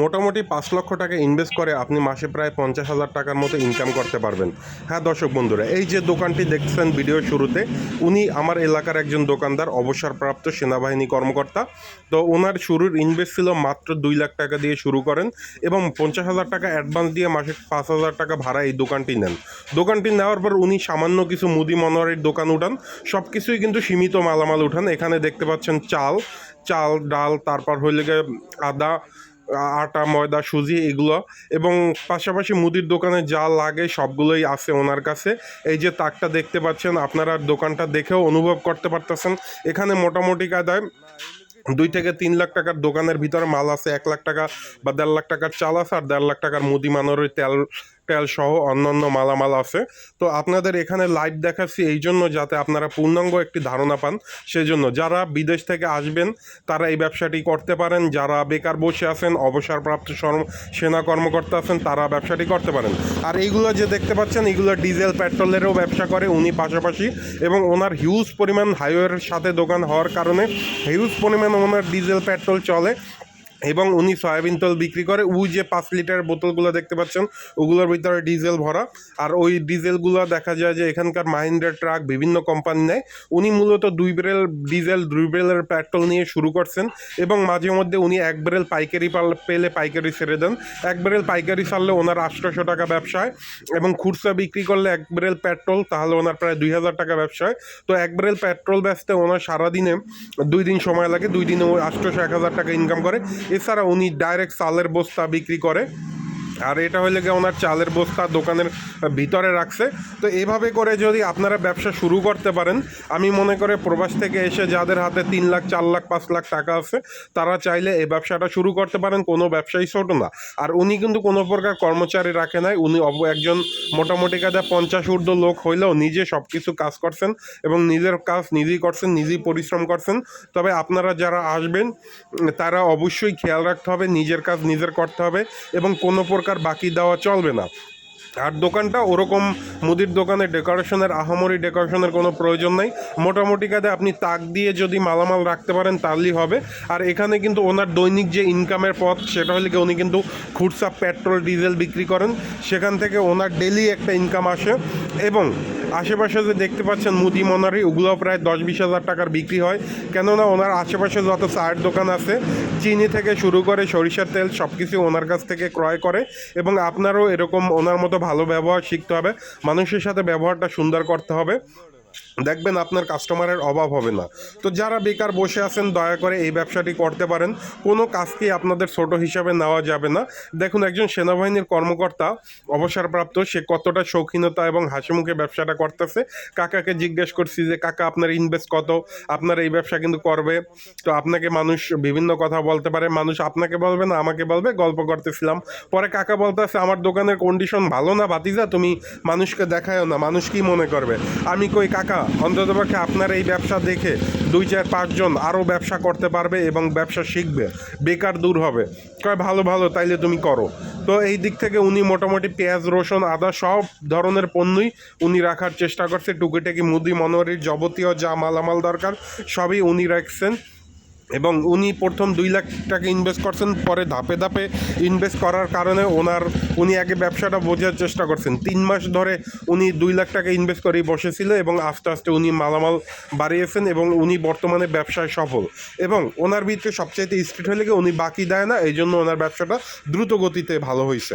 মোটামুটি পাঁচ লক্ষ টাকা ইনভেস্ট করে আপনি মাসে প্রায় পঞ্চাশ হাজার টাকার মতো ইনকাম করতে পারবেন। হ্যাঁ দর্শক বন্ধুরা, এই যে দোকানটি দেখছেন ভিডিওর শুরুতে, উনি আমার এলাকার একজন দোকানদার, অবসরপ্রাপ্ত সেনাবাহিনী কর্মকর্তা। তো ওনার শুরুর ইনভেস্ট ছিল মাত্র দুই লাখ টাকা দিয়ে শুরু করেন এবং পঞ্চাশ হাজার টাকা অ্যাডভান্স দিয়ে মাসে পাঁচ হাজার টাকা ভাড়া এই দোকানটি নেন। দোকানটি নেওয়ার পর উনি সামান্য কিছু মুদি মনোয়ারের দোকান উঠান সব কিছুই কিন্তু সীমিত মালামাল উঠান। এখানে দেখতে পাচ্ছেন চাল চাল, ডাল, তারপর হইলে আদা আটা, ময়দা, সুজি এগুলো এবং পাশাপাশি মুদির দোকানে যা লাগে সবগুলোই আছে ওনার কাছে। এই যে তাকটা দেখতে পাচ্ছেন, আপনারা দোকানটা দেখেও অনুভব করতে পারতেছেন। এখানে মোটামুটি কায়দায় দুই থেকে তিন লাখ টাকার দোকানের ভিতরে মাল আছে। এক লাখ টাকা বা দেড় লাখ টাকার চাল আছে আর দেড় লাখ টাকার মুদি মানোর তেল তেল সহ অন্যান্য মালামাল আছে। তো আপনাদের এখানে লাইভ দেখাচ্ছি এই জন্য যাতে আপনারা পূর্ণাঙ্গ একটি ধারণা পান, সেজন্য যারা বিদেশ থেকে আসবেন, তারা এই ব্যবসাটি করতে পারেন। যারা বেকার বসে আছেন, অবসরপ্রাপ্ত সেনা কর্মকর্তা আছেন, তারা ব্যবসাটি করতে পারেন। আর এইগুলো যে দেখতে পাচ্ছেন, এগুলো ডিজেল পেট্রোলেরও ব্যবসা করে উনি পাশাপাশি। এবং ওনার হিউজ পরিমাণ হাইওয়ের সাথে দোকান হওয়ার কারণে হিউজ পরিমাণ ওনার ডিজেল পেট্রোল চলে। এবং উনি সয়াবিন তেল বিক্রি করে, ওই যে পাঁচ লিটার বোতলগুলো দেখতে পাচ্ছেন, ওগুলোর ভিতরে ডিজেল ভরা। আর ওই ডিজেলগুলো দেখা যায় যে এখানকার মাহিন্দ্রা ট্রাক বিভিন্ন কোম্পানি নেয়। উনি মূলত দুই বেরেল ডিজেল, দুই বেরেলের পেট্রোল নিয়ে শুরু করছেন এবং মাঝে মধ্যে উনি এক বেরেল পাইকারি পাল- পাইকারি ছেড়ে দেন। এক বেরেল পাইকারি ছাড়লে ওনার আটশোশো টাকা ব্যবসায় এবং খুচরা বিক্রি করলে এক বেরেল পেট্রোল তাহলে ওনার প্রায় দুই হাজার টাকা ব্যবসায়। তো এক বেরেল পেট্রোল বেচতে ওনার সারাদিনে দুই দিন সময় লাগে, দুই দিনে আটশোশো, এক হাজার টাকা ইনকাম করে। এছাড়া উনি ডাইরেক্ট চালের বস্তা বিক্রি করে। আর এটা হলে গিয়ে ওনার চালের বস্তা দোকানের ভিতরে রাখছে। তো এভাবে করে যদি আপনারা ব্যবসা শুরু করতে পারেন, আমি মনে করে প্রবাস থেকে এসে যাদের হাতে তিন লাখ, চার লাখ, পাঁচ লাখ টাকা আছে, তারা চাইলে এই ব্যবসাটা শুরু করতে পারেন, কোনো ব্যবসায়ী ছোট না। আর উনি কিন্তু কোনো প্রকার কর্মচারী রাখে নাই, উনি অব- একজন মোটামুটি কাজে পঞ্চাশ ঊর্ধ্ব লোক হইলেও নিজে সব কিছু কাজ করছেন এবং নিজের কাজ নিজেই করছেন, নিজেই পরিশ্রম করছেন। তবে আপনারা যারা আসবেন, তারা অবশ্যই খেয়াল রাখতে হবে, নিজের কাজ নিজের করতে হবে এবং কোনো প্রকার বাকি দেওয়া চলবে না। আর দোকানটা ওরকম মুদির দোকানে ডেকোরেশনের, আহামরি ডেকোরেশনের কোনো প্রয়োজন নাই। মোটামুটি কাজে আপনি তাক দিয়ে যদি মালামাল রাখতে পারেন, তাহলেই হবে। আর এখানে কিন্তু ওনার দৈনিক যে ইনকামের পথ, সেটা হলে উনি কিন্তু খুচরা পেট্রোল, ডিজেল বিক্রি করেন। সেখান থেকে ওনার ডেলি একটা ইনকাম আসে। এবং আশেপাশে যে দেখতে পাচ্ছেন মুদি, মনারি ওগুলো প্রায় দশ বিশ হাজার টাকার বিক্রি হয়। কেননা ওনার আশেপাশে যত চায়ের দোকান আছে, চিনি থেকে শুরু করে সরিষার তেল সব কিছু ওনার কাছ থেকে ক্রয় করে। এবং আপনারও এরকম ওনার মতো ভালো ব্যবহার শিখতে হবে। মানুষের সাথে ব্যবহারটা সুন্দর করতে হবে। দেখবেন আপনার কাস্টমারের অভাব হবে না। তো যারা বেকার বসে আছেন, দয়া করে এই ব্যবসাটি করতে পারেন। কোনো কাজকেই আপনাদের ছোট হিসাবে নেওয়া যাবে না। দেখুন, একজন সেনাবাহিনীর কর্মকর্তা অবসরপ্রাপ্ত, সে কতটা শৌখিনতা এবং হাসি মুখে ব্যবসাটা করতেছে। কাকাকে জিজ্ঞেস করছি যে, কাকা, আপনার ইনভেস্ট কত? আপনার এই ব্যবসা কিন্তু করবে। তো আপনাকে মানুষ বিভিন্ন কথা বলতে পারে। মানুষ আপনাকে বলবে না, আমাকে বলবে। গল্প করতেছিলাম। পরে কাকা বলতেছে আমার দোকানের কন্ডিশন ভালো না বাতিজা তুমি মানুষকে দেখায়ও না। মানুষ কি মনে করবে? আমি কই, কাকা অন্ততপক্ষে আপনার এই ব্যবসা দেখে দুই চার পাঁচজন আরও ব্যবসা করতে পারবে এবং ব্যবসা শিখবে, বেকার দূর হবে। কয়, ভালো ভালো, তাইলে তুমি করো। তো এই দিক থেকে উনি মোটামুটি পেঁয়াজ, রসুন, আদা সব ধরনের পণ্যই উনি রাখার চেষ্টা করছে। টুকিটাকি মুদি মনোহরির যাবতীয় যা মালামাল দরকার, সবই উনি রাখছেন। এবং উনি প্রথম দুই লাখ টাকা ইনভেস্ট করছেন, পরে ধাপে ধাপে ইনভেস্ট করার কারণে ওনার, উনি আগে ব্যবসাটা বোঝার চেষ্টা করছেন। তিন মাস ধরে উনি দুই লাখ টাকা ইনভেস্ট করেই বসেছিল এবং আস্তে আস্তে উনি মালামাল বাড়িয়েছেন এবং উনি বর্তমানে ব্যবসায় সফল। এবং ওনার ভিতরে সবচাইতে স্পিড হলে গিয়ে উনি বাকি দেয় না? এই জন্য ওনার ব্যবসাটা দ্রুত গতিতে ভালো হয়েছে